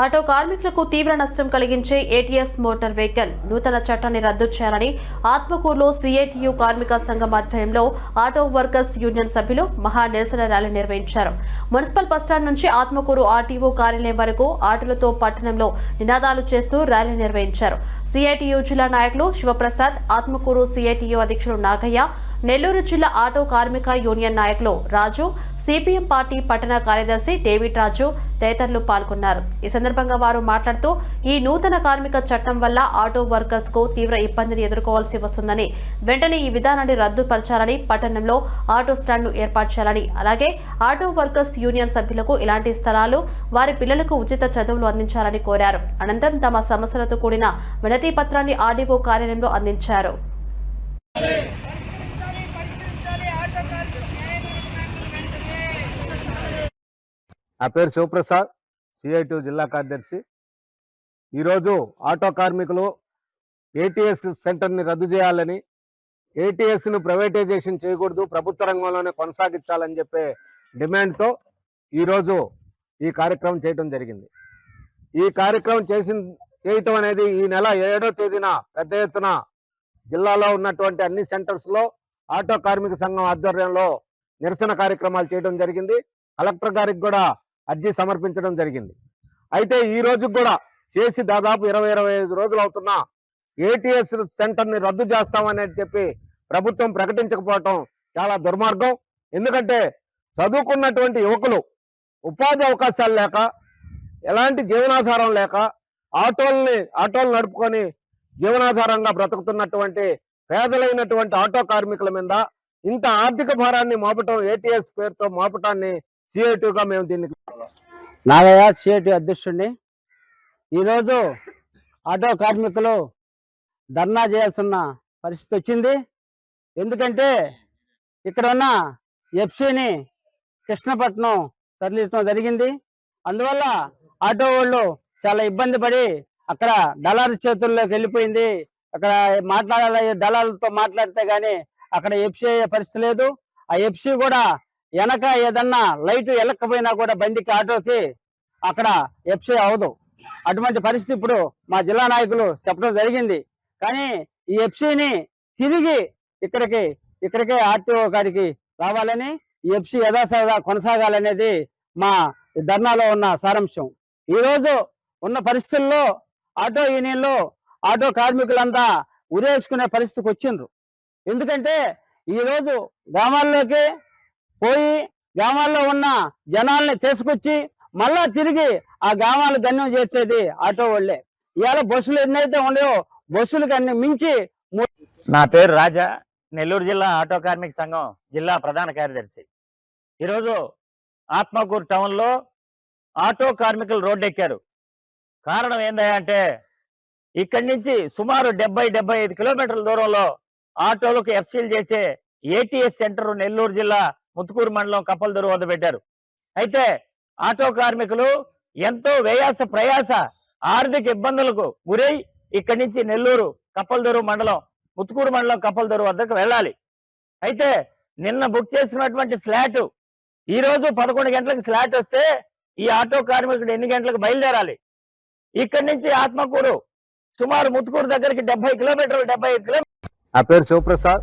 Auto కార్మికులకు తీవ్ర నష్టం కలిగించే ఏటీఎస్ మోటార్ వెహికల్ నూతన చట్టాన్ని రద్దు చేయాలని ఆత్మకూరులో సిఐటియు కార్మిక సంఘం ఆధ్వర్యంలో ఆటో వర్కర్స్ యూనియన్ సభ్యులు మహా నిరసన ర్యాలీ నిర్వహించారు. మున్సిపల్ బస్టాండ్ నుంచి ఆత్మకూరు ఆర్టీఓ కార్యాలయం వరకు ఆటోలతో పట్టణంలో నినాదాలు చేస్తూ ర్యాలీ నిర్వహించారు. సిఐటియు జిల్లా నాయకులు శివప్రసాద్ ఆత్మకూరు సిఐటియు అధ్యక్షులు నాగయ్య నెల్లూరు జిల్లా ఆటో కార్మిక యూనియన్ నాయకులు రాజు సిపిఎం పార్టీ పట్టణ కార్యదర్శి డేవిడ్ రాజు తదితరులు పాల్గొన్నారు. ఈ సందర్భంగా వారు మాట్లాడుతూ ఈ నూతన కార్మిక చట్టం వల్ల ఆటో వర్కర్స్కు తీవ్ర ఇబ్బందిని ఎదుర్కోవాల్సి వస్తుందని వెంటనే ఈ విధానాన్ని రద్దుపరచాలని పట్టణంలో ఆటో స్టాండ్ను ఏర్పాటు చేయాలని అలాగే ఆటో వర్కర్స్ యూనియన్ సభ్యులకు ఇలాంటి స్థలాలు వారి పిల్లలకు ఉచిత చదువులు అందించాలని కోరారు. అనంతరం తమ సమస్యలతో కూడిన వినతి పత్రాన్ని ఆర్డీఓ కార్యాలయంలో అందించారు. నా పేరు శివప్రసాద్ సిఐటి జిల్లా కార్యదర్శి. ఈరోజు ఆటో కార్మికులు ఏటీఎస్ సెంటర్ని రద్దు చేయాలని ఏటీఎస్ను ప్రైవేటైజేషన్ చేయకూడదు ప్రభుత్వ రంగంలోనే కొనసాగించాలని చెప్పే డిమాండ్తో ఈరోజు ఈ కార్యక్రమం చేయడం జరిగింది. ఈ కార్యక్రమం చేసిన చేయటం అనేది ఈ నెల ఏడో తేదీన పెద్ద ఎత్తున జిల్లాలో ఉన్నటువంటి అన్ని సెంటర్స్లో ఆటో కార్మిక సంఘం ఆధ్వర్యంలో నిరసన కార్యక్రమాలు చేయడం జరిగింది. కలెక్టర్ గారికి కూడా అర్జీ సమర్పించడం జరిగింది. అయితే ఈ రోజు కూడా చేసి దాదాపు ఇరవై ఇరవై ఐదు రోజులు అవుతున్నా ఏటీఎస్ సెంటర్ని రద్దు చేస్తామని చెప్పి ప్రభుత్వం ప్రకటించకపోవటం చాలా దుర్మార్గం. ఎందుకంటే చదువుకున్నటువంటి యువకులు ఉపాధి అవకాశాలు లేక ఎలాంటి జీవనాధారం లేక ఆటోల్ని ఆటోలు నడుపుకొని జీవనాధారంగా బ్రతుకుతున్నటువంటి పేదలైనటువంటి ఆటో కార్మికుల మీద ఇంత ఆర్థిక భారాన్ని మోపటం ఏటీఎస్ పేరుతో మోపటాన్ని సిఐటిగా మేము దీన్ని నాగయ్య సిఐటి అధ్యక్షుడిని. ఈరోజు ఆటో కార్మికులు ధర్నా చేయాల్సిన పరిస్థితి వచ్చింది. ఎందుకంటే ఇక్కడ ఉన్న ఎఫ్సిని కృష్ణపట్నం తరలించడం జరిగింది. అందువల్ల ఆటో వాళ్ళు చాలా ఇబ్బంది పడి అక్కడ దళారు చేతుల్లోకి వెళ్ళిపోయింది. అక్కడ మాట్లాడాలి దళాలతో మాట్లాడితే గానీ అక్కడ ఎఫ్సి అయ్యే పరిస్థితి లేదు. ఆ ఎఫ్సి కూడా వెనక ఏదన్నా లైట్ వెళ్ళకపోయినా కూడా బండికి ఆటోకి అక్కడ ఎఫ్సి అవదు అటువంటి పరిస్థితి ఇప్పుడు మా జిల్లా నాయకులు చెప్పడం జరిగింది. కానీ ఈ ఎఫ్సిని తిరిగి ఇక్కడికి ఇక్కడికే ఆర్టీఓ కాడికి రావాలని ఈ ఎఫ్సి యథాసదా కొనసాగాలనేది మా ధర్నాలో ఉన్న సారాంశం. ఈరోజు ఉన్న పరిస్థితుల్లో ఆటో యూనియన్లో ఆటో కార్మికులంతా ఉరేసుకునే పరిస్థితికి వచ్చిండ్రు. ఎందుకంటే ఈరోజు గ్రామాల్లోకి పోయి గ్రామాల్లో ఉన్న జనాల్ని తీసుకొచ్చి మళ్ళా తిరిగి ఆ గ్రామాలు గణ్యం చేసేది ఆటో వాళ్ళే. ఇవాళ బస్సులు ఎన్నైతే ఉండేవో బస్సులు అన్ని మించి నా పేరు రాజా. నెల్లూరు జిల్లా ఆటో కార్మిక సంఘం జిల్లా ప్రధాన కార్యదర్శి. ఈరోజు ఆత్మకూరు టౌన్లో ఆటో కార్మికులు రోడ్డు ఎక్కారు కారణం ఏందంటే ఇక్కడి నుంచి సుమారు డెబ్బై డెబ్బై ఐదు కిలోమీటర్ల దూరంలో ఆటోలకు ఎఫ్సీల్ చేసే ఏటీఎస్ సెంటర్ నెల్లూరు జిల్లా ముత్తుకూరు మండలం కప్పలదొరు వద్ద పెట్టారు. అయితే ఆటో కార్మికులు ఎంతో వేయాస ప్రయాస ఆర్థిక ఇబ్బందులకు గురై ఇక్కడి నుంచి నెల్లూరు కప్పలదొరు మండలం ముత్తుకూరు మండలం కప్పలదొరు వద్దకు వెళ్ళాలి. అయితే నిన్న బుక్ చేసుకున్నటువంటి స్లాట్ ఈ రోజు పదకొండు గంటలకు స్లాట్ వస్తే ఈ ఆటో కార్మికుడు ఎన్ని గంటలకు బయలుదేరాలి? ఇక్కడి నుంచి ఆత్మకూరు సుమారు ముత్తుకూరు దగ్గరికి డెబ్బై కిలోమీటర్లు డెబ్బై ఐదు కిలోమీటర్ నా పేరు శివప్రసాద్.